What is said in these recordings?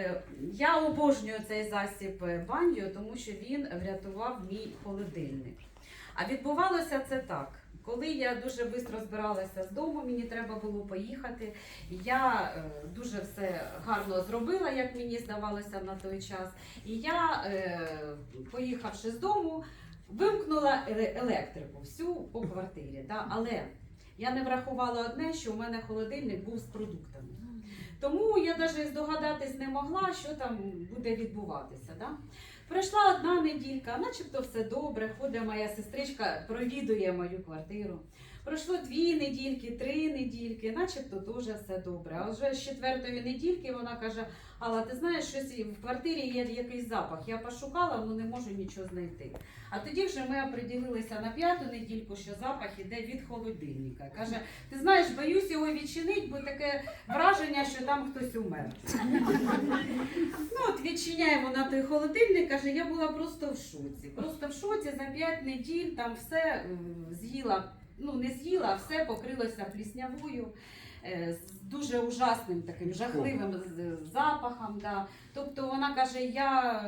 Е, Я обожнюю цей засіб е, баньо, тому що він врятував мій холодильник. А відбувалося це так. Коли я дуже швидко збиралася з дому, мені треба було поїхати. Я е, дуже все гарно зробила, як мені здавалося на той час. І я, поїхавши з дому, вимкнула електрику всю по квартирі. Але я не врахувала одне, що у мене холодильник був з продуктами. Тому я навіть здогадатись не могла, що там буде відбуватися. Да? Пройшла одна неділька, начебто все добре. Ходить моя сестричка, провідує мою квартиру. Пройшло дві недільки, три недільки, начебто дуже все добре. А вже з четвертої недільки вона каже: Алла, ти знаєш, щось в квартирі є якийсь запах. Я пошукала, але не можу нічого знайти. А тоді вже ми оприділилися на п'яту недільку, що запах іде від холодильника. Каже, ти знаєш, боюсь його відчинити, таке враження, що там хтось умер. Ну от відчиняємо на той холодильник, каже, я була просто в шоці. Просто в шоці за 5 неділь там все з'їла, ну не з'їла, а все покрилося пліснявою. Е, З дуже ужасним таким жахливим запахом. Да. Тобто вона каже: я,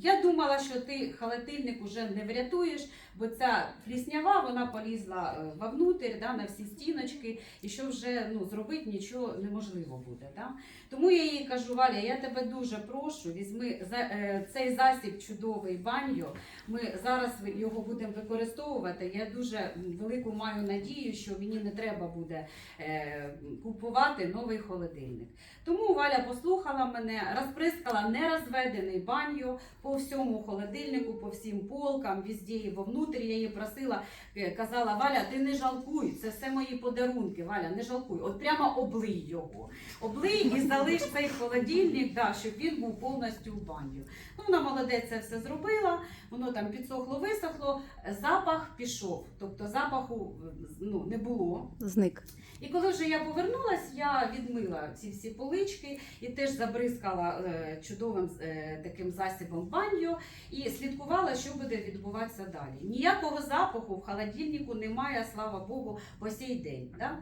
я думала, що ти холодильник уже не врятуєш, бо ця пліснява вона полізла е, вовнутрь да, на всі стіночки, і що вже ну, зробити нічого неможливо буде. Да? Тому я їй кажу, Валя, я тебе дуже прошу, візьми за, е, цей засіб чудовий баньо. Ми зараз його будемо використовувати. Я дуже велику маю надію, що мені не треба буде купувати новий холодильник. Тому Валя послухала мене, розприскала нерозведений баньо по всьому холодильнику, по всім полкам, везде і вовнутрі. Я її просила, е, казала, Валя, ти не жалкуй, це все мої подарунки. Валя, не жалкуй. От прямо облий його. Облий і залиш цей холодильник, да, щоб він був повністю в баню. Ну, вона молодець це все зробила, воно там підсохло, висохло, запах пішов. Тобто запаху ну, не було. Зник. І коли вже я повернулась, я відмила ці всі полички і теж забризкала е, чудовим е, таким засібом баню і слідкувала, що буде відбуватися далі. Ніякого запаху в холодильнику немає, слава Богу, по сей день. Да?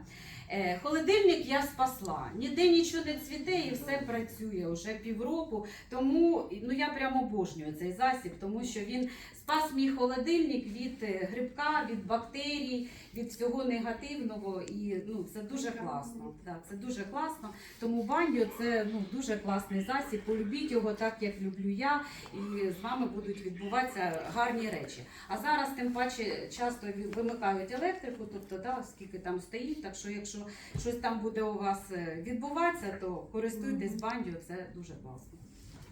Е, холодильник я спасла, ніде нічого не цвіте і все працює вже півроку. Тому ну, я прямо обожнюю цей засіб, тому що він спас мій холодильник від грибка, від бактерій, від всього негативного. І ну, це дуже класно. Да, це дуже класно. Тому баньо це ну, дуже класний засіб. Полюбіть його так, як люблю я, і з вами будуть відбуватися гарні речі. А зараз тим паче часто вимикають електрику, тобто да, скільки там стоїть. Так що, якщо щось там буде у вас е, відбуватися, то користуйтесь баньо, це дуже класно.